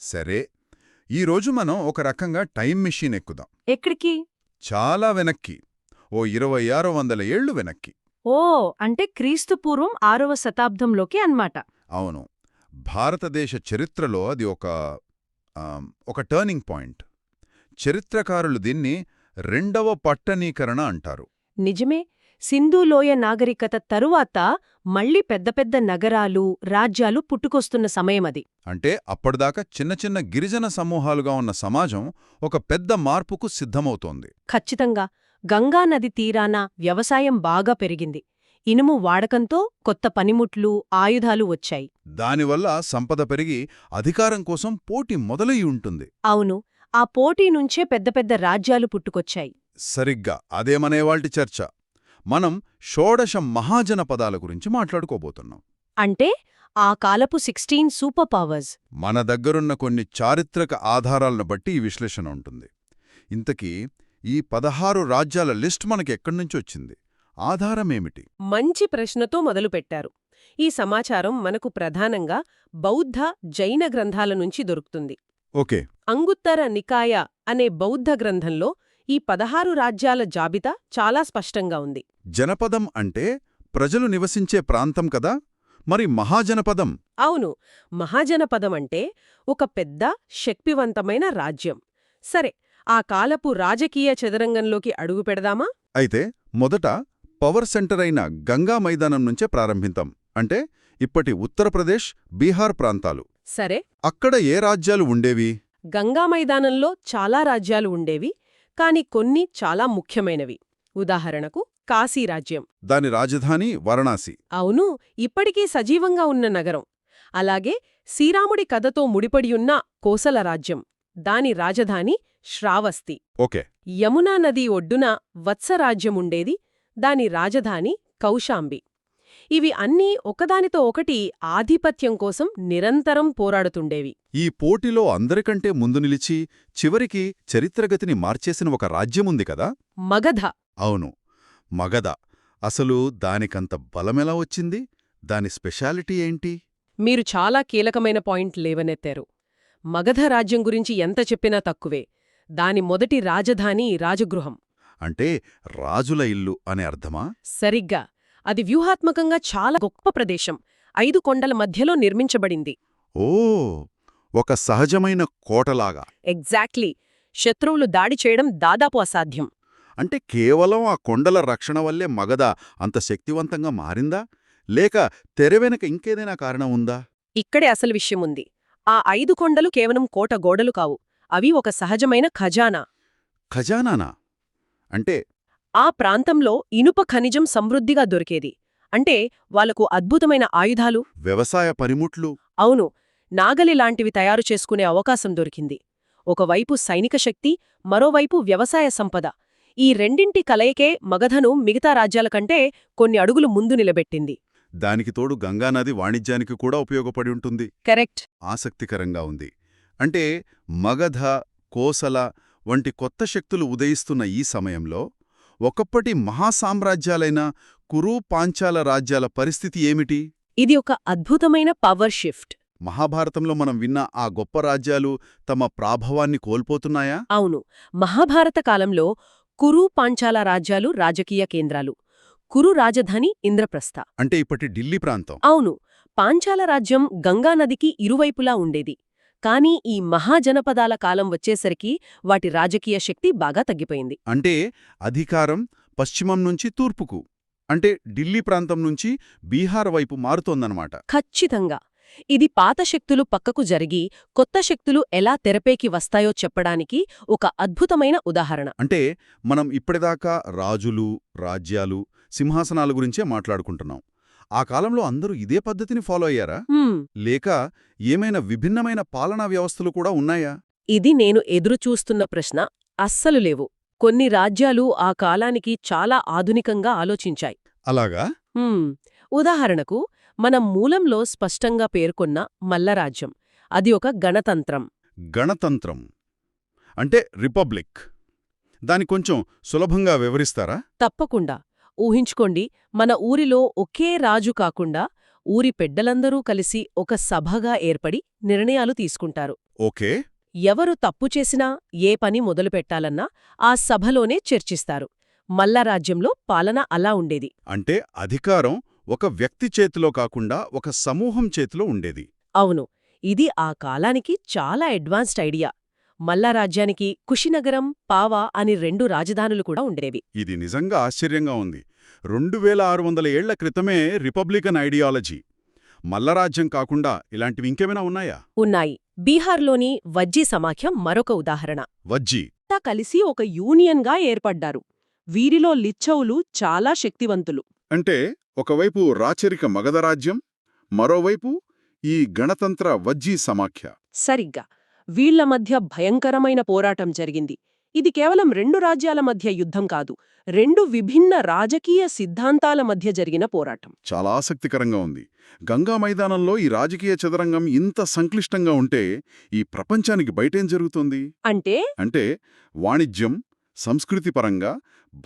సరే ఈరోజు మనం ఒక రకంగా టైం మెషిన్ ఎక్కుదాం. ఎక్కడికి? చాలా వెనక్కి. ఓ ఇరవై ఆరు వందల ఏళ్ళు వెనక్కి. ఓ అంటే క్రీస్తు పూర్వం ఆరవ శతాబ్దంలోకి అన్మాట అవును. భారతదేశ చరిత్రలో అది ఒక ఒక టర్నింగ్ పాయింట్. చరిత్రకారులు దీన్ని రెండవ పట్టణీకరణ అంటారు. నిజమే. సింధులోయ నాగరికత తరువాత మళ్ళీ పెద్ద పెద్ద నగరాలు రాజ్యాలు పుట్టుకొస్తున్న సమయమది అంటే అప్పటిదాకా చిన్న చిన్న గిరిజన సమూహాలుగా ఉన్న సమాజం ఒక పెద్ద మార్పుకు సిద్ధమవుతోంది. ఖచ్చితంగా. గంగానది తీరాన వ్యవసాయం బాగా పెరిగింది. ఇనుము వాడకంతో కొత్త పనిముట్లు ఆయుధాలు వచ్చాయి. దానివల్ల సంపద పెరిగి అధికారం కోసం పోటీ మొదలయి ఉంటుంది. అవును. ఆ పోటీ నుంచే పెద్ద పెద్ద రాజ్యాలు పుట్టుకొచ్చాయి. సరిగ్గా. అదే మనేవాల్టి చర్చ? మనం షోడశ మహాజనపదాల గురించి మాట్లాడుకోబోతున్నాం. అంటే ఆ కాలపు సిక్స్టీన్ సూపర్ పవర్స్. మన దగ్గరున్న కొన్ని చారిత్రక ఆధారాలను బట్టి ఈ విశ్లేషణ ఉంటుంది. ఇంతకీ ఈ పదహారు రాజ్యాల లిస్ట్ మనకెక్కడ్నుంచొచ్చింది ఆధారమేమిటి? మంచి ప్రశ్నతో మొదలుపెట్టారు ఈ సమాచారం మనకు ప్రధానంగా బౌద్ధ జైన గ్రంథాల నుంచి దొరుకుతుంది. ఓకే. అంగుత్తర నికాయ అనే బౌద్ధ గ్రంథంలో ఈ పదహారు రాజ్యాల జాబితా చాలా స్పష్టంగా ఉంది. జనపదం అంటే ప్రజలు నివసించే ప్రాంతం కదా? మరి మహాజనపదం? అవును. మహాజనపదం అంటే ఒక పెద్ద శక్తివంతమైన రాజ్యం. సరే ఆ కాలపు రాజకీయ చదరంగంలోకి అడుగు పెడదామా? అయితే మొదట పవర్ సెంటర్ అయిన గంగా మైదానం నుంచే ప్రారంభిద్దాం. అంటే ఇప్పటి ఉత్తరప్రదేశ్ బీహార్ ప్రాంతాలు. సరే. అక్కడ ఏ రాజ్యాలు ఉండేవి? గంగా మైదానంలో చాలా రాజ్యాలు ఉండేవి. కాని కొన్ని చాలా ముఖ్యమైనవి. ఉదాహరణకు కాశీరాజ్యం దాని రాజధాని వారణాసి. అవును ఇప్పటికీ సజీవంగా ఉన్న నగరం. అలాగే శ్రీరాముడి కథతో ముడిపడియున్న కోసల రాజ్యం. దాని రాజధాని శ్రావస్తి. ఓకే. యమునా నది ఒడ్డున వత్సరాజ్యముండేది దాని రాజధాని కౌశాంబి. ఇవి అన్నీ ఒకదానితో ఒకటి ఆధిపత్యం కోసం నిరంతరం పోరాడుతుండేవి. ఈ పోటీలో అందరికంటే ముందు నిలిచి చివరికి చరిత్రగతిని మార్చేసిన ఒక రాజ్యముంది కదా? మగధ. అవును. మగధ. అసలు దానికంత బలమెలా వచ్చింది? దాని స్పెషాలిటీ ఏంటి? మీరు చాలా కీలకమైన పాయింట్ లేవనెత్తారు. మగధ రాజ్యం గురించి ఎంత చెప్పినా తక్కువే. దాని మొదటి రాజధాని రాజగృహం. అంటే రాజుల ఇల్లు అనే అర్థమా? సరిగ్గా. అది వ్యూహాత్మకంగా చాలా గొప్ప ప్రదేశం. ఐదు కొండల మధ్యలో నిర్మించబడింది. ఓ ఒక సహజమైన కోటలాగా. ఎగ్జాక్ట్లీ. శత్రువులు దాడి చేయడం దాదాపు అసాధ్యం. అంటే కేవలం ఆ కొండల రక్షణ వల్లే మగధ అంత శక్తివంతంగా మారిందా? లేక తెరవెనక ఇంకేదైనా కారణం ఉందా? ఇక్కడే అసలు విషయముంది ఆ ఐదు కొండలు కేవలం కోట గోడలు కావు. అవి ఒక సహజమైన ఖజానా. ఖజానానా? అంటే ఆ ప్రాంతంలో ఇనుప ఖనిజం సమృద్ధిగా దొరికేది. అంటే వాళ్ళకు అద్భుతమైన ఆయుధాలు. వ్యవసాయ పనిముట్లు అవును నాగలి లాంటివి తయారు చేసుకునే అవకాశం దొరికింది. ఒకవైపు సైనిక శక్తి మరోవైపు వ్యవసాయ సంపద. ఈ రెండింటి కలయికే మగధను మిగతా రాజ్యాల కంటే కొన్ని అడుగులు ముందు నిలబెట్టింది. దానికి తోడు గంగానది వాణిజ్యానికి కూడా ఉపయోగపడి ఉంటుంది. కరెక్ట్. ఆసక్తికరంగా ఉంది. అంటే మగధ కోసల వంటి కొత్త శక్తులు ఉదయిస్తున్న ఈ సమయంలో ఒకప్పటి మహాసామ్రాజ్యాలైన కురు పాంచాల రాజ్యాల పరిస్థితి ఏమిటి? ఇది ఒక అద్భుతమైన పవర్ షిఫ్ట్ మహాభారతంలో మనం విన్న ఆ గొప్ప రాజ్యాలు తమ ప్రాభవాన్ని కోల్పోతున్నాయా? అవును. మహాభారత కాలంలో కురు పాంచాల రాజ్యాలు రాజకీయ కేంద్రాలు. కురు రాజధాని ఇంద్రప్రస్థ. అంటే ఇప్పటి ఢిల్లీ ప్రాంతం. అవును. పాంచాల రాజ్యం గంగానదికి ఇరువైపులా ఉండేది. కానీ ఈ మహాజనపదాల కాలం వచ్చేసరికి వాటి రాజకీయ శక్తి బాగా తగ్గిపోయింది. అంటే అధికారం పశ్చిమం నుంచి తూర్పుకు అంటే ఢిల్లీ ప్రాంతం నుంచి బీహార్ వైపు మారుతోందన్నమాట. ఖచ్చితంగా. ఇది పాత శక్తులు పక్కకు జరిగి కొత్త శక్తులు ఎలా తెరపేకి వస్తాయో చెప్పడానికి ఒక అద్భుతమైన ఉదాహరణ. అంటే మనం ఇప్పటిదాకా రాజులు రాజ్యాలు సింహాసనాల గురించే మాట్లాడుకుంటున్నాం. ఆ కాలంలో అందరూ ఇదే పద్ధతిని ఫాలో అయ్యారా? లేక ఏమైనా విభిన్నమైన పాలనా వ్యవస్థలు కూడా ఉన్నాయా? ఇది నేను ఎదురుచూస్తున్న ప్రశ్న అస్సలు లేవు. కొన్ని రాజ్యాలు ఆ కాలానికి చాలా ఆధునికంగా ఆలోచించాయి. అలాగా? ఉదాహరణకు మనం మూలంలో స్పష్టంగా పేర్కొన్న మల్లరాజ్యం. అది ఒక గణతంత్రం. గణతంత్రం. అంటే రిపబ్లిక్. దాని కొంచెం సులభంగా వివరిస్తారా? తప్పకుండా. ఊహించుకోండి మన ఊరిలో ఒకే రాజు కాకుండా ఊరి పెడ్డలందరూ కలిసి ఒక సభగా ఏర్పడి నిర్ణయాలు తీసుకుంటారు. ఓకే. ఎవరు తప్పు చేసినా ఏ పని మొదలుపెట్టాలన్నా ఆ సభలోనే చర్చిస్తారు. మల్లరాజ్యంలో పాలన అలా ఉండేది. అంటే అధికారం ఒక వ్యక్తి చేతిలో కాకుండా ఒక సమూహం చేతిలో ఉండేది. అవును ఇది ఆ కాలానికి చాలా అడ్వాన్స్డ్ ఐడియా. మల్లరాజ్యానికి కుషినగరం పావా అని రెండు రాజధానులు కూడా ఉండేవి. ఇది నిజంగా ఆశ్చర్యంగా ఉంది. రెండు వేల ఆరు వందల ఏళ్ళ క్రితమే రిపబ్లికన్ ఐడియాలజీ. మల్లరాజ్యం కాకుండా ఇలాంటివి ఇంకేమైనా ఉన్నాయా? ఉన్నాయి. బీహార్లోని వజ్జీ సమాఖ్యం మరొక ఉదాహరణ. వజ్జీ. కలిసి ఒక యూనియన్గా ఏర్పడ్డారు. వీరిలో లిచ్చవులు చాలా శక్తివంతులు. అంటే ఒకవైపు రాచరిక మగధ రాజ్యం మరోవైపు ఈ గణతంత్ర వజ్జీ సమాఖ్య. సరిగ్గా. వీళ్ళ మధ్య భయంకరమైన పోరాటం జరిగింది. ఇది కేవలం రెండు రాజ్యాల మధ్య యుద్ధం కాదు రెండు విభిన్న రాజకీయ సిద్ధాంతాల మధ్య జరిగిన పోరాటం. చాలా ఆసక్తికరంగా ఉంది. గంగా మైదానంలో ఈ రాజకీయ చదరంగం ఇంత సంక్లిష్టంగా ఉంటే ఈ ప్రపంచానికి బయటేం జరుగుతుంది? అంటే? అంటే వాణిజ్యం సంస్కృతి పరంగా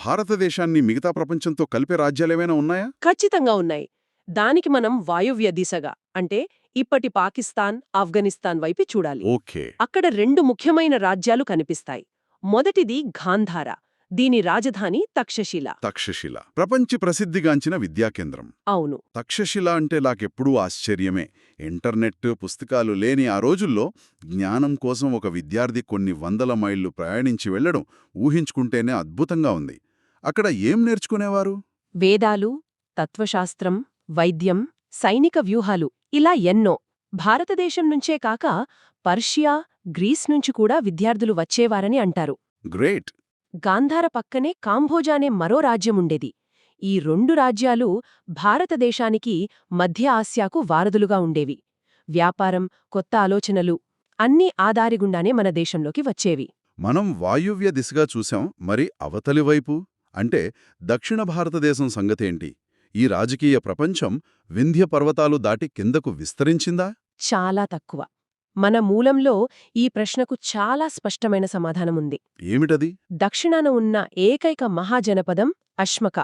భారతదేశాన్ని మిగతా ప్రపంచంతో కలిపే రాజ్యాలేమైనా ఉన్నాయా? ఖచ్చితంగా ఉన్నాయి. దానికి మనం వాయువ్య దిశగా అంటే ఇప్పటి పాకిస్తాన్ ఆఫ్ఘనిస్తాన్ వైపు చూడాలి. ఓకే. అక్కడ రెండు ముఖ్యమైన రాజ్యాలు కనిపిస్తాయి. మొదటిది గాంధార దీని రాజధాని తక్షశిల. తక్షశిల. ప్రపంచ ప్రసిద్ధిగాంచిన విద్యాకేంద్రం. అవును. తక్షశిల అంటే నాకెప్పుడూ ఆశ్చర్యమే. ఇంటర్నెట్ పుస్తకాలు లేని ఆ రోజుల్లో జ్ఞానం కోసం ఒక విద్యార్థి కొన్ని వందల మైళ్ళు ప్రయాణించి వెళ్ళడం ఊహించుకుంటేనే అద్భుతంగా ఉంది. అక్కడ ఏం నేర్చుకునేవారు? వేదాలు తత్వశాస్త్రం వైద్యం సైనిక వ్యూహాలు ఇలా ఎన్నో. భారతదేశం నుంచే కాక పర్షియా గ్రీస్ నుంచి కూడా విద్యార్థులు వచ్చేవారని అంటారు. గ్రేట్. గాంధార పక్కనే కాంభోజా అనే మరో రాజ్యముండేది ఈ రెండు రాజ్యాలు భారతదేశానికి మధ్య ఆసియాకు వారధులుగా ఉండేవి. వ్యాపారం కొత్త ఆలోచనలు అన్నీ ఆదారిగుండానే మన దేశంలోకి వచ్చేవి. మనం వాయువ్య దిశగా చూశాం మరి అవతలి వైపు? అంటే దక్షిణ భారతదేశం సంగతేంటి? ఈ రాజకీయ ప్రపంచం వింధ్య పర్వతాలు దాటి కిందకు విస్తరించిందా? చాలా తక్కువ. మన మూలంలో ఈ ప్రశ్నకు చాలా స్పష్టమైన సమాధానముంది. ఏమిటది? దక్షిణాన ఉన్న ఏకైక మహాజనపదం అష్మక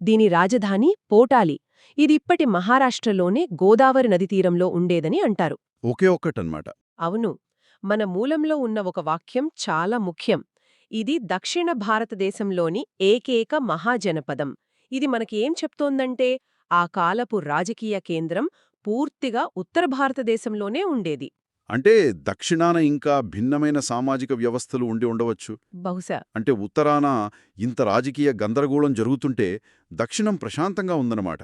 దీని రాజధాని పోటాలి. ఇది ఇప్పటి మహారాష్ట్రలోనే గోదావరి నది తీరంలో ఉండేదని అంటారు. ఒకే ఒక్కటన్మాట అవును. మన మూలంలో ఉన్న ఒక వాక్యం చాలా ముఖ్యం. ఇది దక్షిణ భారతదేశంలోని ఏకైక మహాజనపదం. ఇది మనకి ఏం చెప్తోందంటే ఆ కాలపు రాజకీయ కేంద్రం పూర్తిగా ఉత్తర భారతదేశంలోనే ఉండేది. అంటే దక్షిణాన ఇంకా భిన్నమైన సామాజిక వ్యవస్థలు ఉండి ఉండవచ్చు. బహుశా. అంటే ఉత్తరాన ఇంత రాజకీయ గందరగోళం జరుగుతుంటే దక్షిణం ప్రశాంతంగా ఉందన్నమాట.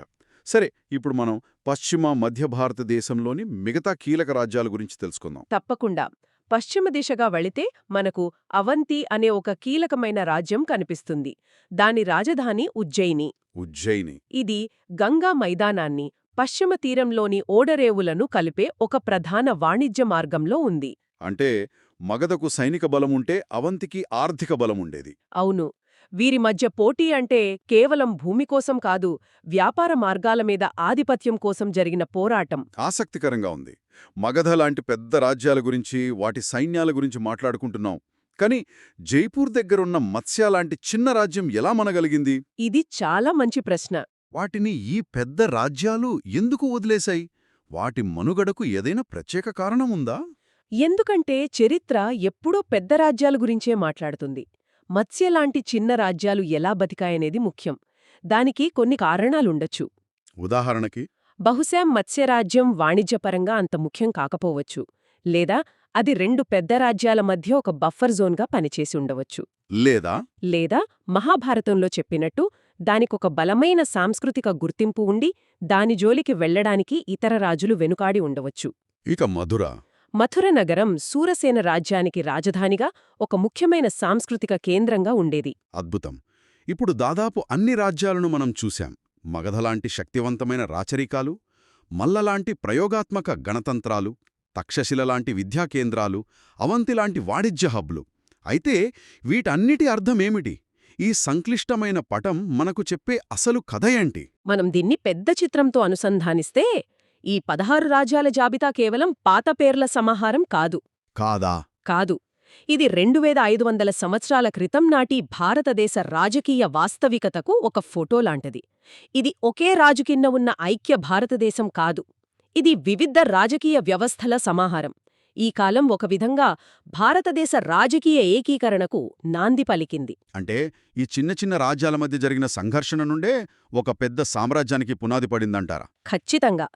సరే ఇప్పుడు మనం పశ్చిమ మధ్య భారతదేశంలోని మిగతా కీలక రాజ్యాల గురించి తెలుసుకుందాం. తప్పకుండా. పశ్చిమ దిశగా వెళితే మనకు అవంతి అనే ఒక కీలకమైన రాజ్యం కనిపిస్తుంది. దాని రాజధాని ఉజ్జయిని. ఉజ్జయిని. ఇది గంగా మైదానాన్ని పశ్చిమ తీరంలోని ఓడరేవులను కలిపే ఒక ప్రధాన వాణిజ్య మార్గంలో ఉంది. అంటే మగధకు సైనిక బలముంటే అవంతికి ఆర్థిక బలముండేది అవును. వీరి మధ్య పోటీ అంటే కేవలం భూమి కోసం కాదు వ్యాపార మార్గాల మీద ఆధిపత్యం కోసం జరిగిన పోరాటం. ఆసక్తికరంగా ఉంది. మగధ లాంటి పెద్ద రాజ్యాల గురించి వాటి సైన్యాల గురించి మాట్లాడుకుంటున్నాం. కాని జైపూర్ దగ్గరున్న మత్స్య లాంటి చిన్న రాజ్యం ఎలా మనగలిగింది? ఇది చాలా మంచి ప్రశ్న. వాటిని ఈ పెద్ద రాజ్యాలు ఎందుకు వదిలేశాయి? వాటి మనుగడకు ఏదైనా ప్రత్యేక కారణముందా ఎందుకంటే చరిత్ర ఎప్పుడూ పెద్ద రాజ్యాల గురించే మాట్లాడుతుంది. మత్స్యలాంటి చిన్న రాజ్యాలు ఎలా బతికాయనేది ముఖ్యం. దానికి కొన్ని కారణాలుండొచ్చు. ఉదాహరణకి? బహుశా మత్స్యరాజ్యం వాణిజ్యపరంగా అంత ముఖ్యం కాకపోవచ్చు లేదా అది రెండు పెద్ద రాజ్యాల మధ్య ఒక బఫర్ జోన్గా పనిచేసి ఉండవచ్చు. లేదా? లేదా మహాభారతంలో చెప్పినట్టు దానికొక బలమైన సాంస్కృతిక గుర్తింపు ఉండి దాని జోలికి వెళ్ళడానికి ఇతర రాజులు వెనుకాడి ఉండవచ్చు. ఇక మధుర. మథుర నగరం సూరసేన రాజ్యానికి రాజధానిగా ఒక ముఖ్యమైన సాంస్కృతిక కేంద్రంగా ఉండేది. అద్భుతం. ఇప్పుడు దాదాపు అన్ని రాజ్యాలను మనం చూశాం. మగధలాంటి శక్తివంతమైన రాచరికాలు మల్లలాంటి ప్రయోగాత్మక గణతంత్రాలు తక్షశిలలాంటి విద్యాకేంద్రాలు అవంతిలాంటి వాణిజ్య హబ్లు. అయితే వీటన్నిటి అర్థమేమిటి? ఈ సంక్లిష్టమైన పటం మనకు చెప్పే అసలు కథ ఏంటి? మనం దీన్ని పెద్ద చిత్రంతో అనుసంధానిస్తే ఈ పదహారు రాజ్యాల జాబితా కేవలం పాత పేర్ల సమాహారం కాదు. కాదా? కాదు. ఇది రెండు వేల ఐదు వందల సంవత్సరాల క్రితం నాటి భారతదేశ రాజకీయ వాస్తవికతకు ఒక ఫోటో లాంటిది. ఇది ఒకే రాజు కింద ఉన్న ఐక్య భారతదేశం కాదు. ఇది వివిధ రాజకీయ వ్యవస్థల సమాహారం. ఈ కాలం ఒక విధంగా భారతదేశ రాజకీయ ఏకీకరణకు నాంది పలికింది. అంటే ఈ చిన్న చిన్న రాజ్యాల మధ్య జరిగిన సంఘర్షణ నుండే ఒక పెద్ద సామ్రాజ్యానికి పునాది పడిందంటారా? ఖచ్చితంగా.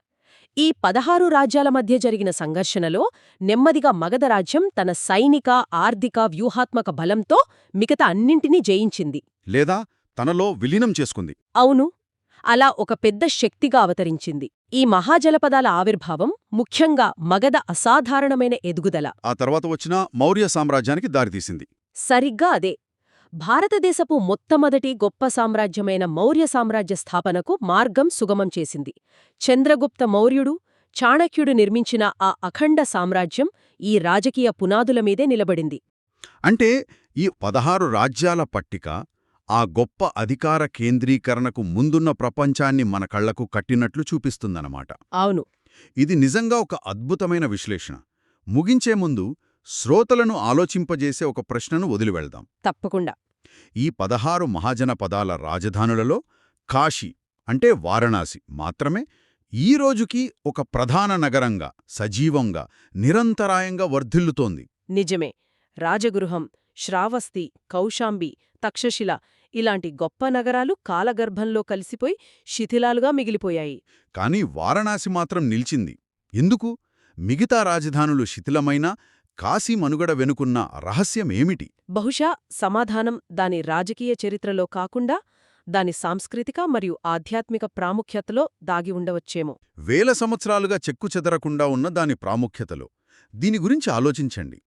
ఈ పదహారు రాజ్యాల మధ్య జరిగిన సంఘర్షణలో నెమ్మదిగా మగధ రాజ్యం తన సైనిక ఆర్థిక వ్యూహాత్మక బలంతో మిగతా అన్నింటినీ జయించింది. లేదా తనలో విలీనం చేసుకుంది. అవును. అలా ఒక పెద్ద శక్తిగా అవతరించింది. ఈ మహాజలపదాల ఆవిర్భావం ముఖ్యంగా మగధ అసాధారణమైన ఎదుగుదల. ఆ తర్వాత వచ్చిన మౌర్య సామ్రాజ్యానికి దారితీసింది. సరిగ్గా అదే. భారతదేశపు మొట్టమొదటి గొప్ప సామ్రాజ్యమైన మౌర్య సామ్రాజ్య స్థాపనకు మార్గం సుగమం చేసింది. చంద్రగుప్త మౌర్యుడు చాణక్యుడు నిర్మించిన ఆ అఖండ సామ్రాజ్యం ఈ రాజకీయ పునాదుల మీదే నిలబడింది. అంటే ఈ పదహారు రాజ్యాల పట్టిక ఆ గొప్ప అధికార కేంద్రీకరణకు ముందున్న ప్రపంచాన్ని మన కళ్ళకు కట్టినట్లు చూపిస్తుందన్నమాట. అవును. ఇది నిజంగా ఒక అద్భుతమైన విశ్లేషణ. ముగించే ముందు శ్రోతలను ఆలోచింపజేసే ఒక ప్రశ్నను వదిలివెళ్దాం. తప్పకుండా. ఈ పదహారు మహాజన పదాల రాజధానులలో కాశీ అంటే వారణాసి మాత్రమే ఈ రోజుకి ఒక ప్రధాన నగరంగా సజీవంగా నిరంతరాయంగా వర్ధిల్లుతోంది. నిజమే. రాజగృహం శ్రావస్తి కౌశాంబి తక్షశిల ఇలాంటి గొప్ప నగరాలు కాలగర్భంలో కలిసిపోయి శిథిలాలుగా మిగిలిపోయాయి. కాని వారణాసి మాత్రం నిలిచింది. ఎందుకు? మిగతా రాజధానులు శిథిలమైనా కాశీ మనుగడ వెనుకున్న రహస్యమేమిటి బహుశా సమాధానం దాని రాజకీయ చరిత్రలో కాకుండా దాని సాంస్కృతిక మరియు ఆధ్యాత్మిక ప్రాముఖ్యతలో దాగి ఉండవచ్చేమో. వేల సంవత్సరాలుగా చెక్కుచెదరకుండా ఉన్న దాని ప్రాముఖ్యతలో. దీని గురించి ఆలోచించండి.